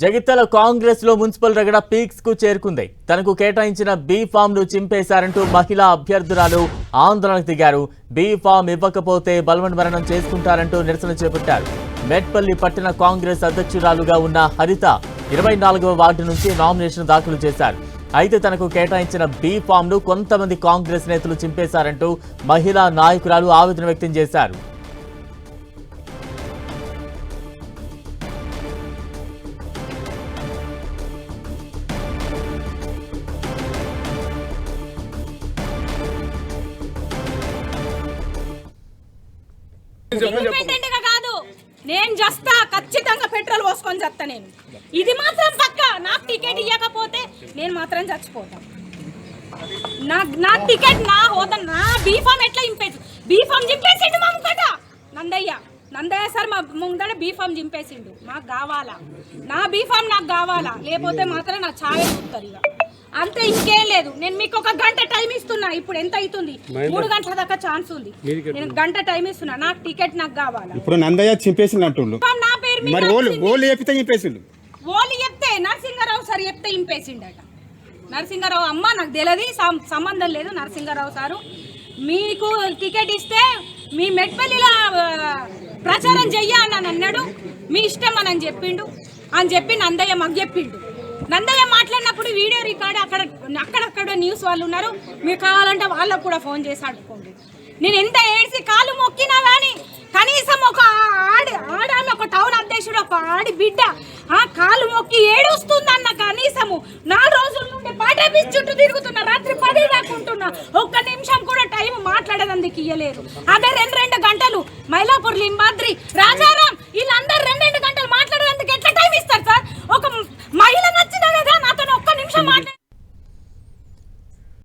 జగిత్యాల కాంగ్రెస్లో మున్సిపల్ రగడ పీక్స్కు చేరుకుంది. తనకు కేటాయించిన బీ ఫామ్ను చింపేశారంటూ మహిళా అభ్యర్థురాలు ఆందోళనకు దిగారు. బీ ఫామ్ ఇవ్వకపోతే బలవన్మరణం చేసుకుంటారంటూ నిరసన చేపట్టారు. మెట్పల్లి పట్టణ కాంగ్రెస్ అధ్యక్షురాలుగా ఉన్న హరిత ఇరవై నాలుగవ వార్డు నుంచి నామినేషన్ దాఖలు చేశారు. అయితే తనకు కేటాయించిన బీ ఫామ్ను కొంతమంది కాంగ్రెస్ నేతలు చింపేశారంటూ మహిళా నాయకురాలు ఆవేదన వ్యక్తం చేశారు. కాదు. నేను చేస్తా ఖచ్చితంగా పెట్రోల్ పోసుకొని చేస్తా నేను. ఇది మాత్రం పక్క. నాకు టికెట్ ఇవ్వకపోతే నేను మాత్రం చచ్చిపోతా. నా నా టికెట్ నా హోదా నా బీఫామ్ ఎట్లా ఇంపేసి బీఫామ్ చింపేసిండు మా ముంగట. నందయ్య నందయ్య సార్ మా ముందట బీఫామ్ చింపేసిండు. మాకు కావాలా? నా బీఫామ్ నాకు కావాలా? లేకపోతే మాత్రం నా ఛాయ చూస్తారు ఇక అంతే ఇంకేం లేదు. నేను మీకు ఒక గంట టైం ఇస్తున్నా. ఇప్పుడు ఎంత అవుతుంది? మూడు గంటల దాకా ఛాన్స్ ఉంది. నేను గంట టైం ఇస్తున్నా. నాకు టికెట్ నాకు కావాలా? ఇప్పుడు నందయ్య బీఫామ్ నా పేరు మీద మరి వచ్చింది. ఓళ్ళు చెప్పితే చింపేసిండు. ఓళ్ళు చెప్తే నరసింహారావు సార్ చెప్తే ఇంపేసిండట నరసింహారావు అమ్మ నాకు తెలియదు సంబంధం లేదు నరసింహారావు సారు. మీకు టికెట్ ఇస్తే మీ మెట్పల్లిలో ప్రచారం చెయ్య అని అన్నాడు. మీ ఇష్టం అని చెప్పిండు. అని చెప్పి నందయ్య మాకు చెప్పిండు. నందయ్య మాట్లాడినప్పుడు వీడియో రికార్డ్ అక్కడ అక్కడక్కడ న్యూస్ వాళ్ళు ఉన్నారు. మీరు కావాలంటే వాళ్ళకు కూడా ఫోన్ చేసి అడుక్కోండి. నేను ఎంత ఏడ్చి కాలు మొక్కినా కానీ కనీసం ఒక ఆడి ఆడామె ఒక టౌన్ అధ్యక్షుడు ఒక ఆడి బిడ్డ ఆ కాలు మొక్కి ఏడుస్తుందన్న కనీసము. నాలుగు రోజుల నుండి పాట చుట్టూ తిరుగుతున్నా రాత్రి పది దాకుంటున్నా ఒక్క నిమిషం కూడా టైం మాట్లాడేదందుకు ఇయ్యలేదు. అదే రెండు రెండు గంటలు. మైలాపూర్ లింబాద్రి రాజారాం వీళ్ళందరూ